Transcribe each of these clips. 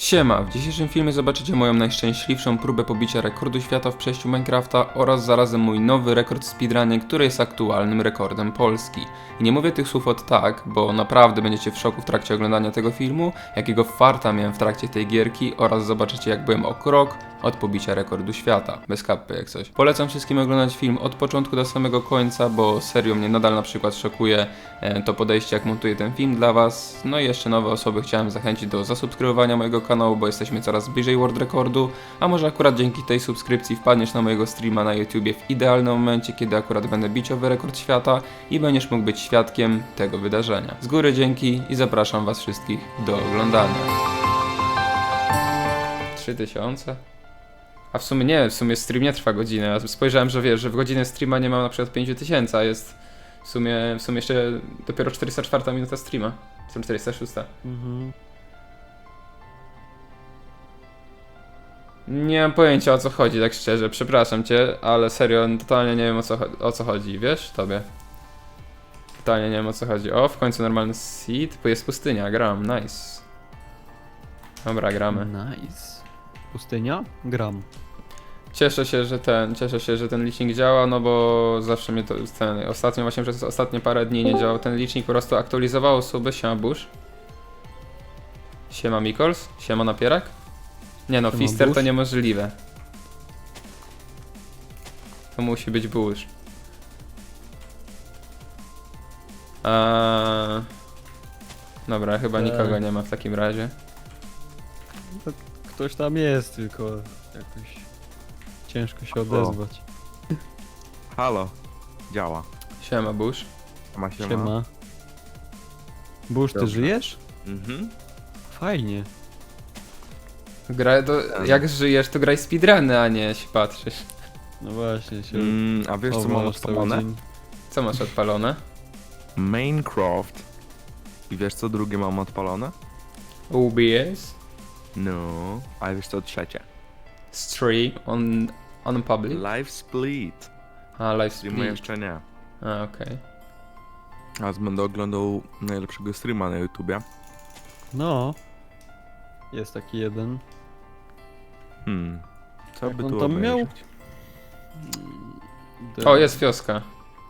Siema, w dzisiejszym filmie zobaczycie moją najszczęśliwszą próbę pobicia rekordu świata w przejściu Minecrafta oraz zarazem mój nowy rekord w speedrunie, który jest aktualnym rekordem Polski. I nie mówię tych słów od tak, bo naprawdę będziecie w szoku w trakcie oglądania tego filmu, jakiego farta miałem w trakcie tej gierki oraz zobaczycie jak byłem o krok od pobicia rekordu świata. Bez kappy jak coś. Polecam wszystkim oglądać film od początku do samego końca, bo serio mnie nadal na przykład szokuje e, to podejście jak montuję ten film dla was. No i jeszcze nowe osoby chciałem zachęcić do zasubskrybowania mojego kanału, bo jesteśmy coraz bliżej world rekordu, a może akurat dzięki tej subskrypcji wpadniesz na mojego streama na YouTubie w idealnym momencie, kiedy akurat będę bić owy rekord świata i będziesz mógł być świadkiem tego wydarzenia. Z góry dzięki i zapraszam was wszystkich do oglądania. 3000? A w sumie nie, w sumie stream nie trwa godzinę. Ja spojrzałem, że wiesz, że w godzinę streama nie mam na przykład 5000, a jest w sumie, w sumie jeszcze dopiero 404 minuta streama. Są 406. Mhm. Nie mam pojęcia o co chodzi, tak szczerze, przepraszam cię, ale serio, totalnie nie wiem o co, o co chodzi, wiesz, tobie. Totalnie nie wiem o co chodzi. O, w końcu normalny seed, bo jest pustynia, gram, nice. Dobra, gramy. Nice. Pustynia? Gram. Cieszę się, że ten, cieszę się, że ten licznik działa, no bo zawsze mnie to, ten, ostatnio właśnie przez ostatnie parę dni nie działał ten licznik, po prostu aktualizowało osoby, siema Bush. Siema Mikols, siema Napierak. Nie no, Fister to niemożliwe. To musi być Bush. Eee... Dobra, chyba Eee. nikogo nie ma w takim razie. Ktoś tam jest, tylko jakoś ciężko się odezwać. Halo, działa. Siema Bush. Ma się Siema. Bush, ty Dobrze. żyjesz? Mhm. Fajnie. Gra, to, jak żyjesz, to graj speedruny, a nie się patrzysz. No właśnie, się Mm, a wiesz co mam cały odpalone? dzień. Co masz odpalone? Minecraft. I wiesz co drugie mam odpalone? OBS? No. A wiesz co trzecie? Stream on, on public? Live Split. A, live Streamu stream. jeszcze nie. A, okej. Teraz będę oglądał najlepszego streama na YouTubie. No. Jest taki jeden. Hmm. Co Jak by on tu tam miał? obejrzeć? De- O, jest wioska.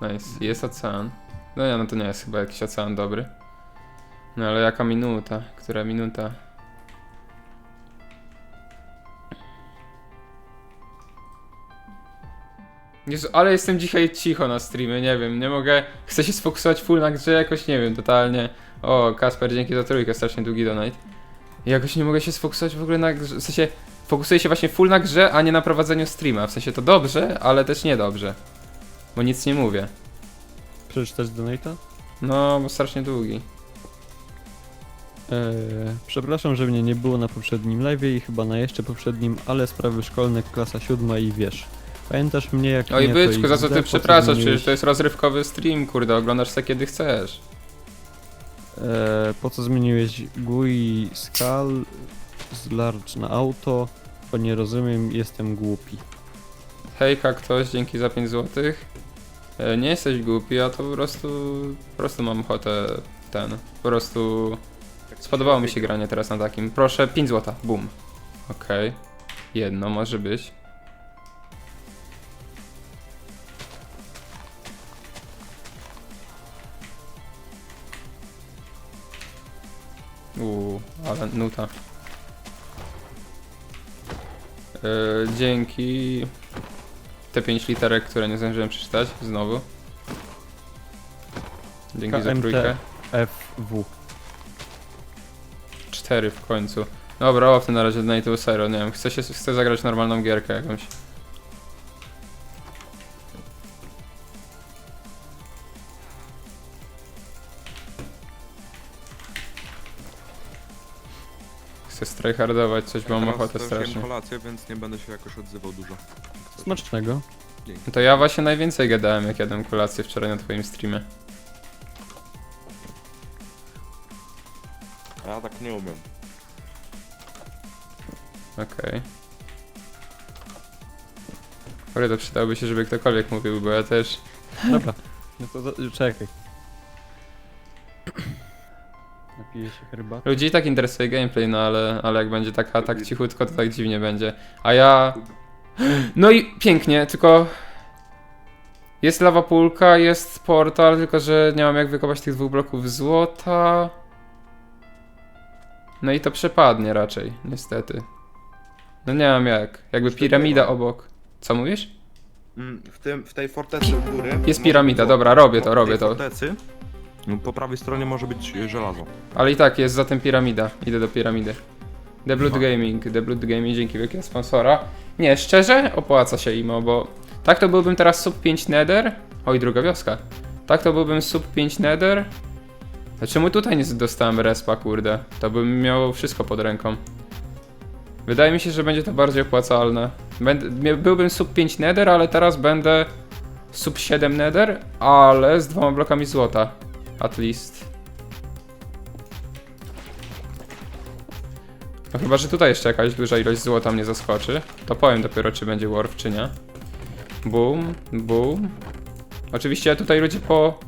Nice. Jest ocean. No nie, no to nie jest chyba jakiś ocean dobry. No ale jaka minuta? Która minuta? Jezu, ale jestem dzisiaj cicho na streamie, nie wiem, nie mogę, chcę się sfokusować full na grze, jakoś nie wiem, totalnie. O, Kasper, dzięki za trójkę, strasznie długi donate. I jakoś nie mogę się sfokusować w ogóle na grze, w sensie, fokusuję się właśnie full na grze, a nie na prowadzeniu streama, w sensie to dobrze, ale też niedobrze. Bo nic nie mówię. Przeczytać donate'a? No, bo strasznie długi. Eee, przepraszam, że mnie nie było na poprzednim live'ie i chyba na jeszcze poprzednim, ale sprawy szkolne, klasa siódma i wiesz. Pamiętasz mnie jak Oj, nie, byczku, za co XD, ty po przepraszasz? Przecież to jest rozrywkowy stream, kurde, oglądasz se kiedy chcesz. E, po co zmieniłeś GUI skal z large na auto? Bo nie rozumiem, jestem głupi. Hejka ktoś, dzięki za 5 zł. E, nie jesteś głupi, a to po prostu, po prostu mam ochotę ten, po prostu spodobało mi się granie teraz na takim. Proszę, 5 zł, boom. Okej, jedno może być. Uuu, ale nuta. E, dzięki te 5 literek, które nie zdążyłem przeczytać, znowu. Dzięki za trójkę. FW. 4 w końcu. Dobra, w tym na razie Night serio, nie wiem, chcę, się, chcę zagrać normalną gierkę jakąś. Chcę strajhardować coś, bo mam Teraz ochotę też jem strasznie. kolację, więc nie będę się jakoś odzywał dużo. Smacznego. No To ja właśnie najwięcej gadałem, jak jadłem kolację wczoraj na twoim streamie. Ja tak nie umiem. Okej. Okay. to przydałoby się, żeby ktokolwiek mówił, bo ja też... Dobra. No to za- czekaj. Pije się herbatę. Ludzi i tak interesuje gameplay, no ale, ale jak będzie taka, tak cichutko, to tak dziwnie będzie. A ja... No i pięknie, tylko... Jest lawa pulka, jest portal, tylko że nie mam jak wykopać tych dwóch bloków złota. No i to przepadnie raczej, niestety. No nie mam jak. Jakby piramida obok. Co mówisz? Mm, W, tym, w tej fortecy u góry... Jest piramida, dobra, robię to, w tej robię to. fortecy po prawej stronie może być e, żelazo. Ale i tak jest za tym piramida. Idę do piramidy. The Blood Aha. Gaming, The Blood Gaming, dzięki wielkie sponsora. Nie, szczerze, opłaca się imo, bo tak to byłbym teraz sub 5 nether. Oj, druga wioska. Tak to byłbym sub 5 nether. A czemu tutaj nie dostałem respa, kurde? To bym miał wszystko pod ręką. Wydaje mi się, że będzie to bardziej opłacalne. Będę, mia- byłbym sub 5 nether, ale teraz będę sub 7 nether, ale z dwoma blokami złota. At least. No chyba, że tutaj jeszcze jakaś duża ilość złota mnie zaskoczy. To powiem dopiero, czy będzie warf, czy nie. Boom, boom. Oczywiście ja tutaj ludzie po...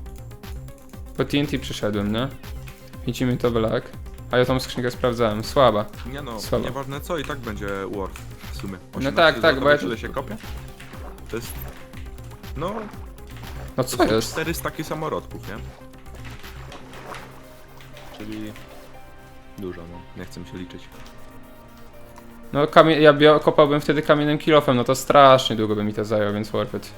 Po TNT przyszedłem, nie? Widzimy to black. A ja tą skrzynkę sprawdzałem. Słaba. Nie no, Słabo. nieważne co i tak będzie Worf w sumie. No tak, tak, bo ja Ile się kopie? To jest... No, No to co są jest? 400 takich samorodków, nie? Czyli... Dużo, no. Nie chcę się liczyć. No kamie- ja bio- kopałbym wtedy kamiennym kilofem, no to strasznie długo by mi to zajęło, więc worth it.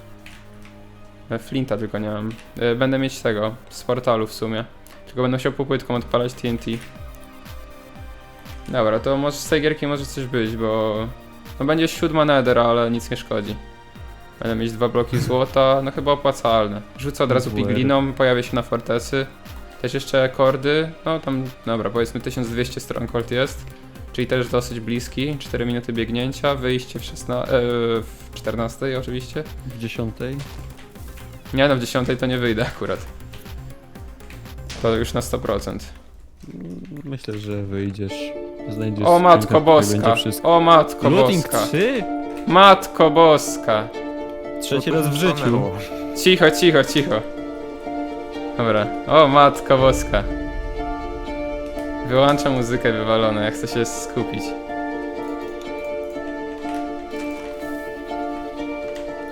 E, Flinta tylko nie mam. E, Będę mieć tego, z portalu w sumie. Tylko będę musiał popłytką odpalać TNT. Dobra, to może z tej gierki może coś być, bo... No będzie siódma nether, ale nic nie szkodzi. Będę mieć dwa bloki złota, no chyba opłacalne. Rzucę od razu pigliną, pojawię się na fortecy. Też jeszcze kordy, no tam, dobra, powiedzmy 1200 stronghold jest. Czyli też dosyć bliski, 4 minuty biegnięcia, wyjście w, 16, e, w 14 oczywiście. W dziesiątej. Nie no, w 10 to nie wyjdę akurat. To już na 100%. Myślę, że wyjdziesz. Znajdziesz. O matko boska, o matko Looting boska, 3? matko boska. Trzeci raz w życiu. Cicho, cicho, cicho. Dobra, o matko boska. Wyłączam muzykę wywalone, jak chcę się skupić.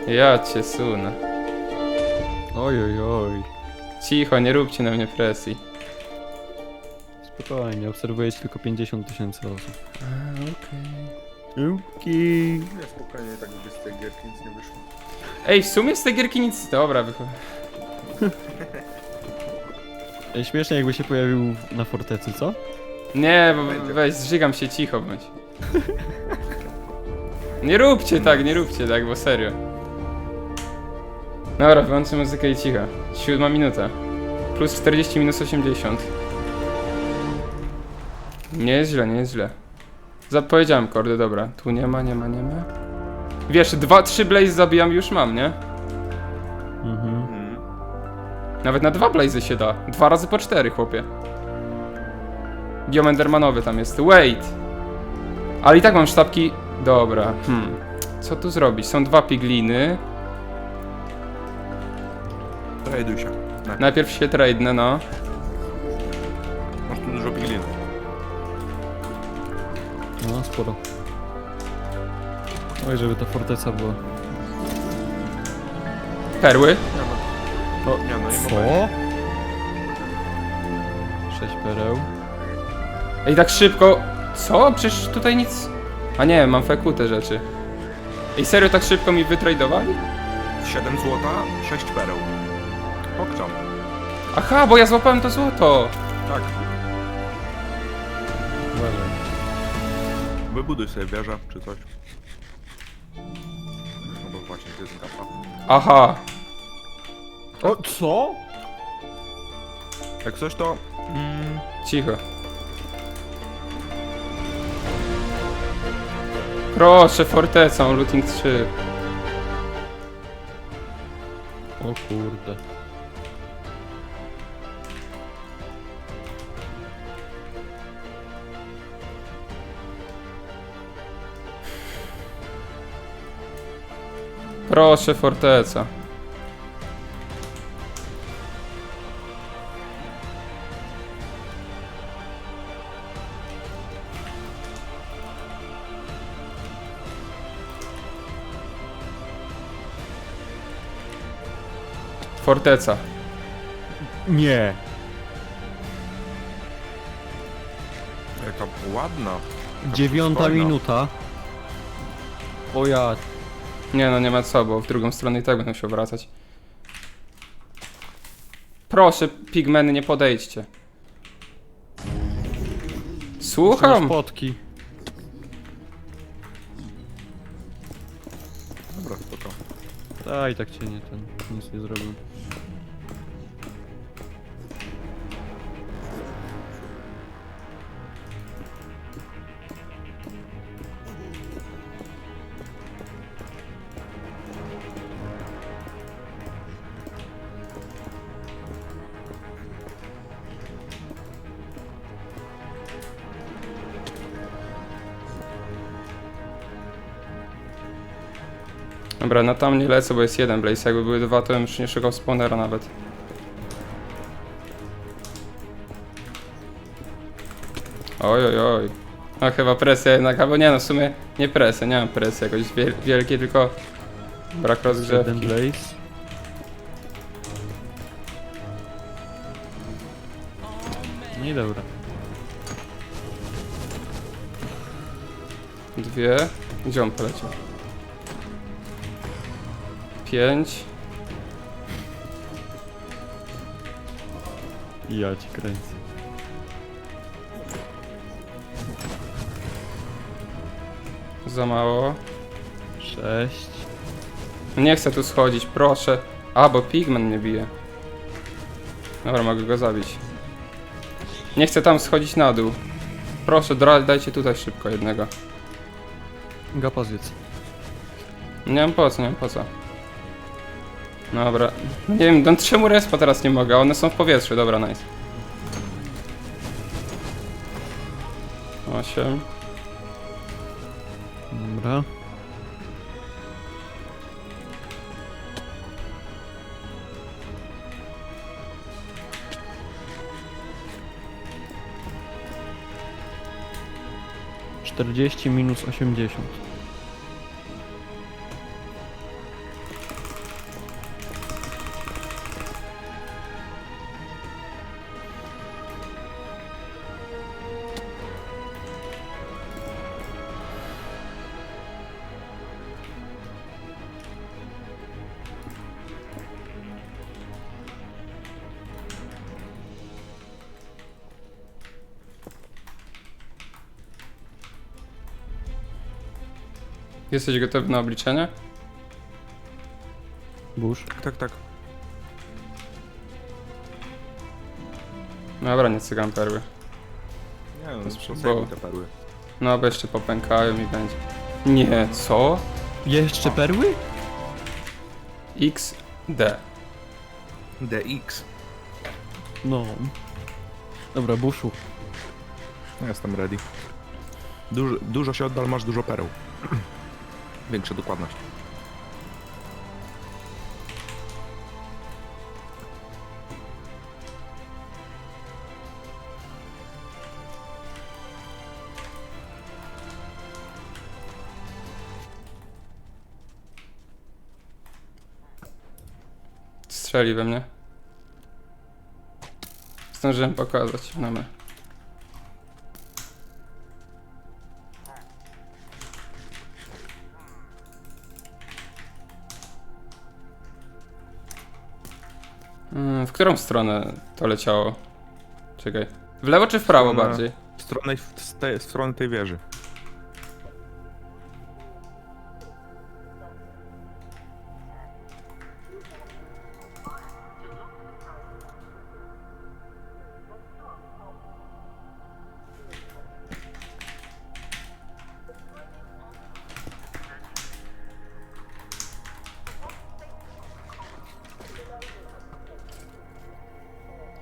Ja cię sunę. Oj, oj, oj. Cicho, nie róbcie na mnie presji. Spokojnie, obserwuję ci tylko 50 tysięcy osób. Okej. Uki. Nie, spokojnie, tak by z tej gierki nic nie wyszło. Ej, w sumie z tej gierki nic... Dobra, wychodzi. Śmiesznie jakby się pojawił na fortecy, co? Nie, bo weź, zżygam się cicho bądź. Nie róbcie tak, nie róbcie tak, bo serio. Dobra, wyłączę muzykę i cicho. Siódma minuta. Plus 40 minus 80. Nie jest źle, nie jest źle. Zapowiedziałem kordy, dobra. Tu nie ma, nie ma, nie ma. Wiesz, dwa, trzy blaze zabijam już mam, nie? Nawet na dwa blazy się da. Dwa razy po cztery, chłopie. Biomendermanowy tam jest. Wait! Ale i tak mam sztabki... Dobra, hmm. Co tu zrobić? Są dwa pigliny. Traduj się. Najpierw się tradenę, no. Masz tu dużo piglin. No, sporo. Oj, żeby ta forteca była. Perły. O, nie no, nie ma Co? 6 pereł. Ej, tak szybko. Co? Przecież tutaj nic... A nie, mam feku te rzeczy. Ej, serio tak szybko mi wytradowali? 7 złota, 6 pereł. Pokczam. Aha, bo ja złapałem to złoto. Tak, Uważaj. wybuduj sobie wieżę, czy coś. No bo właśnie, to jest kapa. Aha. O, co? Jak coś to... Mm, Cicho. Proszę, fortecą, looting 3. O kurde. Proszę, forteca. Forteca. Nie. Jaka ładna. Dziewiąta przystojna. minuta. O ja. Nie no, nie ma co, bo w drugą stronę i tak będą się wracać. Proszę, pigmeny, nie podejdźcie. Słucham! Potki. A i tak cię nie ten. Nic nie Dobra, na tam nie lecę, bo jest jeden blaze. Jakby były dwa, to bym już nie szukał spawnera nawet. Oj, oj, oj. No chyba presja jednak, albo nie no, w sumie nie presja, nie mam presji jakoś wiel wielkiej, tylko brak Jeden rozgrzewki. blaze. No i dobra. Dwie. Gdzie on poleciał? Pięć. Ja ci kręcę. Za mało. Sześć. Nie chcę tu schodzić, proszę. A, bo pigment mnie bije. Dobra, mogę go zabić. Nie chcę tam schodzić na dół. Proszę, dajcie tutaj szybko jednego. Gapa zjedz. Nie mam po co, nie mam po co. Dobra. Nie wiem, no czemu respa teraz nie mogę? One są w powietrzu, dobra, nice. Osiem. Dobra. Czterdzieści minus osiemdziesiąt. Jesteś gotowy na obliczenie? Burz. Tak, tak, tak. Dobra, nie cygam perły. Nie no, jest sprzątaj bo- te perły. No, bo jeszcze popękają i będzie. Nie, co? Jeszcze perły? XD. DX. No. Dobra, buszu. Jestem ready. Dużo, dużo się oddal, masz dużo pereł. Większa dokładność. Strzeli we mnie. Zdążyłem pokazać na którą stronę to leciało? Czekaj. W lewo czy w prawo Stronę- bardziej? W stronę, z tej, z strony tej wieży.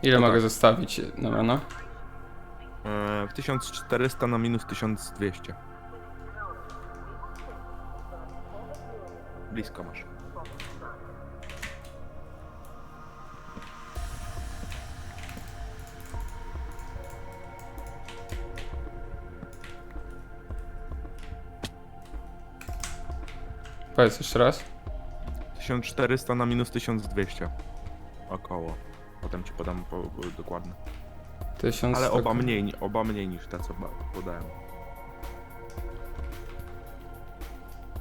Ile No mogę tak. zostawić? Dobra, no. E, w 1400 na minus 1200. Blisko masz. Powiedz jeszcze raz. 1400 na minus 1200. Około. Potem ci podam po, po, dokładnie. 1100... Ale oba mniej, ni- oba mniej niż te, co ba- podałem.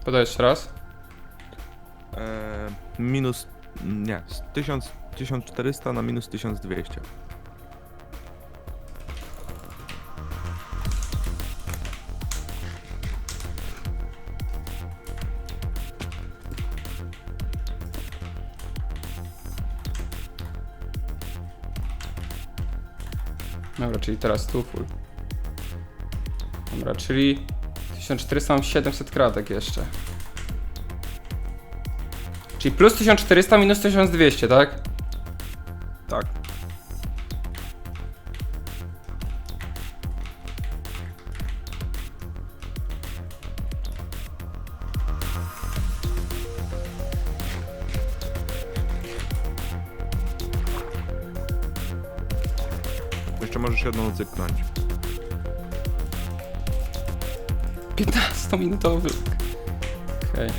Podaj jeszcze raz. Eee, minus... Nie, z 1000, 1400 na minus 1200. czyli teraz tu full. Dobra, czyli 1400 mam 700 kratek jeszcze. Czyli plus 1400 minus 1200, tak? Jeszcze możesz jedną cyknąć. 15-minutowy. Okej.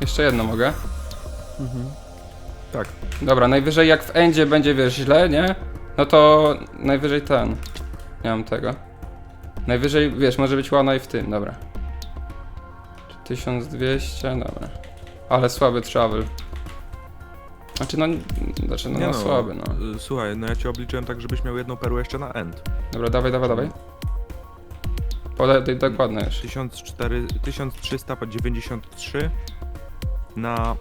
Jeszcze jedno mogę? Dobra, najwyżej jak w endzie będzie, wiesz, źle, nie? No to najwyżej ten. Nie mam tego. Najwyżej, wiesz, może być łana i w tym, dobra. 1200, dobra. Ale słaby travel. Znaczy, no, znaczy, no, Nie no, słaby, no. y, Słuchaj, no ja ci obliczyłem tak, żebyś miał jedną perłę jeszcze na end. Dobra, dawaj, dawaj, dawaj. Podaj daj dokładnie już. 1400, 1393 na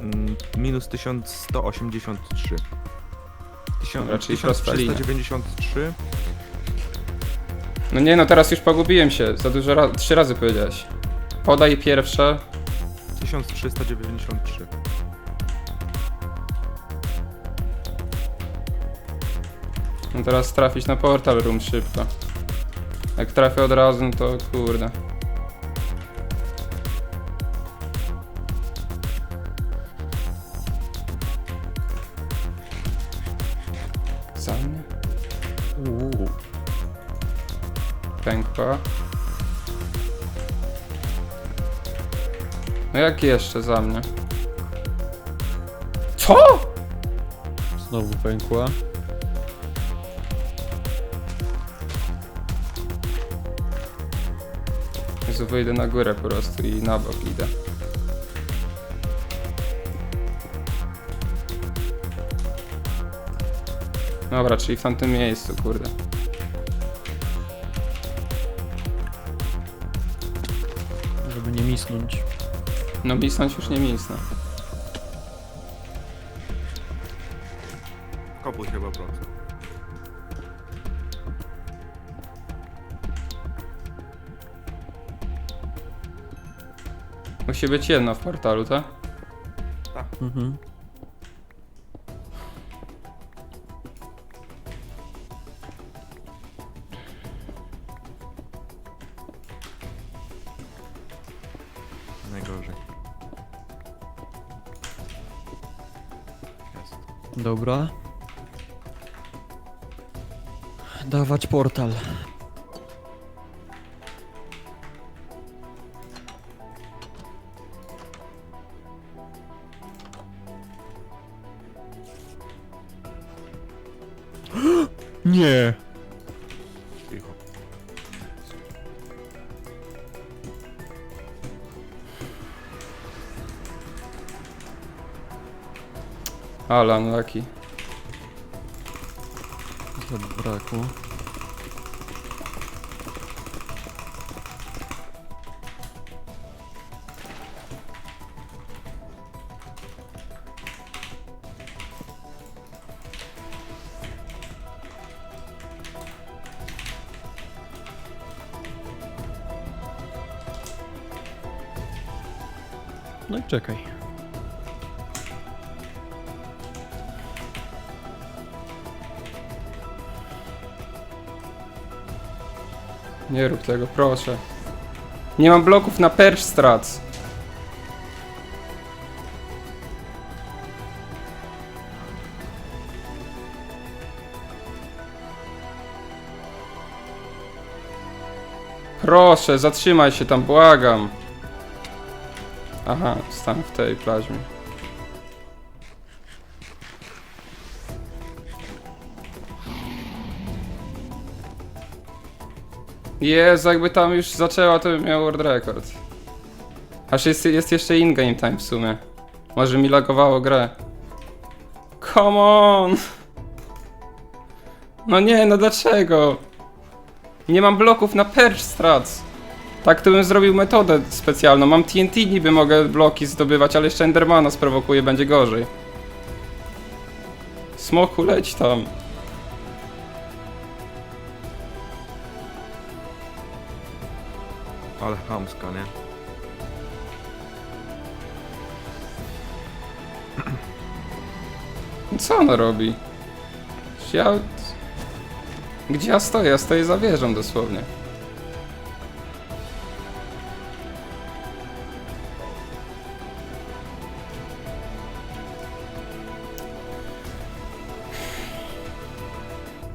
mm, minus 1183. Tysiąc- Dobra, czyli prosta linia. 1393 No nie, no teraz już pogubiłem się. Za dużo razy, trzy razy powiedziałeś. Podaj pierwsze. 1393. No teraz trafić na portal room szybko. Jak trafię od razu, no to kurde. Jak jeszcze za mnie? Co? Znowu pękła. Jezu, wyjdę na górę po prostu i na bok idę. Dobra, czyli w tamtym miejscu, kurde. Żeby nie misnąć. No misnąć już nie misnę. Kopuś chyba prosto. Musi być jedno w portalu, tak? Mhm. Dobra. Dawać portal. Nie. Ale unlucky. Zabrakło. No czekaj. Nie rób tego, proszę. Nie mam bloków na perch strac. Proszę, zatrzymaj się tam, błagam. Aha, stan w tej plaźmie. Jezu, jakby tam już zaczęła, to bym miał world record. Aż jest, jest jeszcze in-game time w sumie. Może mi lagowało grę. Come on! No nie, no dlaczego? Nie mam bloków na perch strats. Tak to bym zrobił metodę specjalną. Mam TNT niby mogę bloki zdobywać, ale jeszcze Endermana sprowokuje, będzie gorzej. Smoku, leć tam. Ale chamska, nie? Co ona robi? Ja... Gdzie ja stoję? Ja stoję za wieżą dosłownie.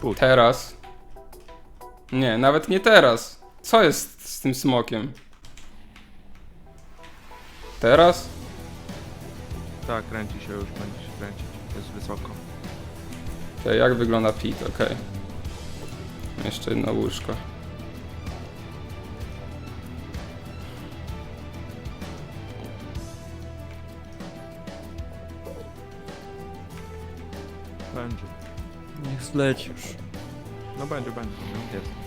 Put. Teraz. Nie, nawet nie teraz. Co jest tym smokiem? Teraz? Tak, kręci się już, będzie się kręcić. Jest wysoko. Okej, jak wygląda pit? Okej. Jeszcze jedno łóżko. Będzie. Niech zleci już. No będzie, będzie. no, Jest.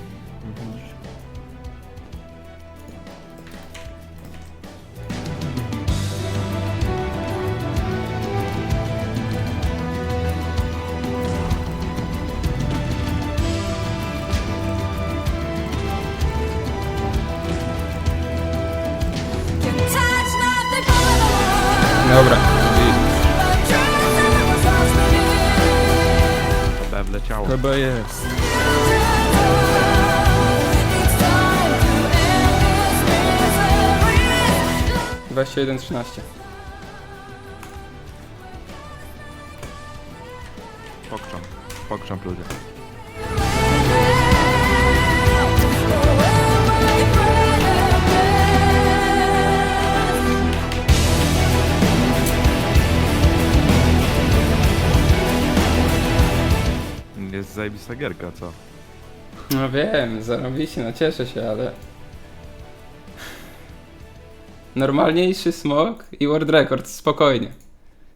21-13. Pokrzam. Pokrzam ludzie. Jest zajebista gierka, co? No wiem, zarobiście, no cieszę się, ale Normalniejszy smok i world record, spokojnie.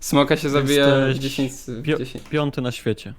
Smoka się zabija w Jesteś 10... w Pio 10. piąty na świecie.